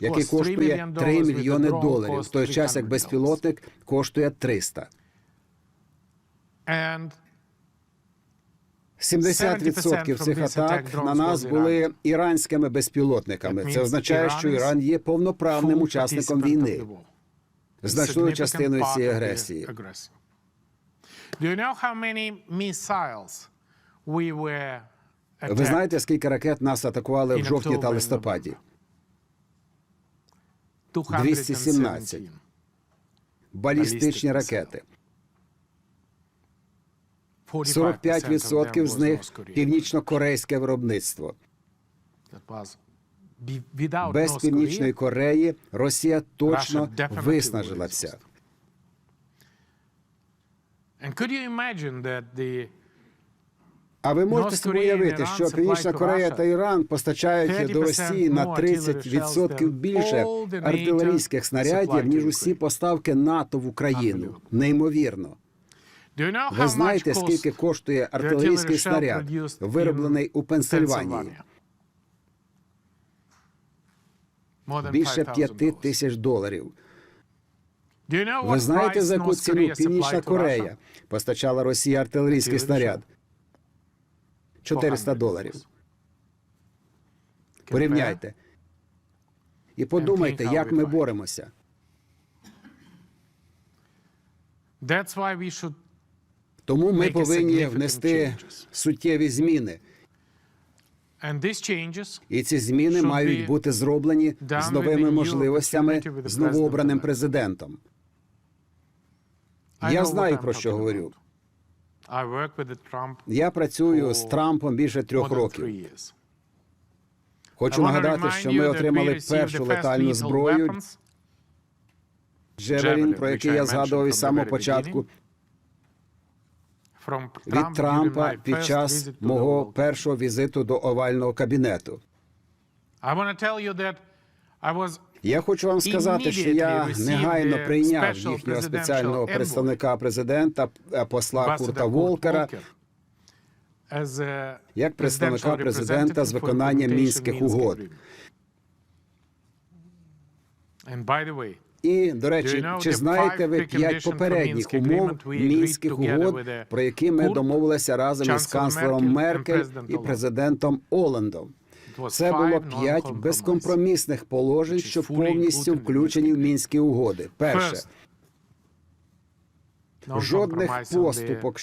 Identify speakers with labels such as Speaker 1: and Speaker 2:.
Speaker 1: який коштує 3 мільйони доларів, в той час як безпілотник коштує 300.
Speaker 2: And
Speaker 1: 70% цих атак на нас були іранськими безпілотниками. Це означає, що Іран є повноправним учасником війни, значною частиною цієї агресії. Ви знаєте, скільки ракет нас атакували в жовтні та листопаді?
Speaker 2: 217.
Speaker 1: 217. Балістичні ракети. 45% з них північно-корейське виробництво. Без північної Кореї Росія точно виснажилася. А ви можете собі уявити, що Північна Корея та Іран постачають до Росії на
Speaker 2: more artillery
Speaker 1: 30% більше артилерійських снарядів, ніж усі поставки НАТО в Україну. Неймовірно. Ви знаєте, скільки коштує артилерійський снаряд, вироблений у Пенсильванії? Більше
Speaker 2: $5,000.
Speaker 1: п'яти тисяч доларів. Ви знаєте, за яку ціну Північна Корея постачала Росії артилерійський снаряд? 400
Speaker 2: 400
Speaker 1: доларів. Порівняйте. І подумайте, як ми боремося. Тому ми повинні внести суттєві зміни. І ці зміни мають бути зроблені з новими можливостями з новообраним президентом. Я знаю, про що говорю. Я працюю з Трампом більше трьох років. Хочу нагадати, що ми отримали першу летальну зброю. Джевелін, про який я згадував із самого початку, від Трампа під час мого першого візиту до овального кабінету. Я хочу вам сказати, що я негайно прийняв їхнього спеціального представника президента е, посла Курта Волкера як представника президента з виконання мінських угод. І, до речі, чи знаєте ви п'ять попередніх умов мінських угод, про які ми домовилися разом із канцлером Меркель і президентом Оландом? Це було п'ять безкомпромісних положень, що повністю включені в мінські угоди. Перше, жодних поступок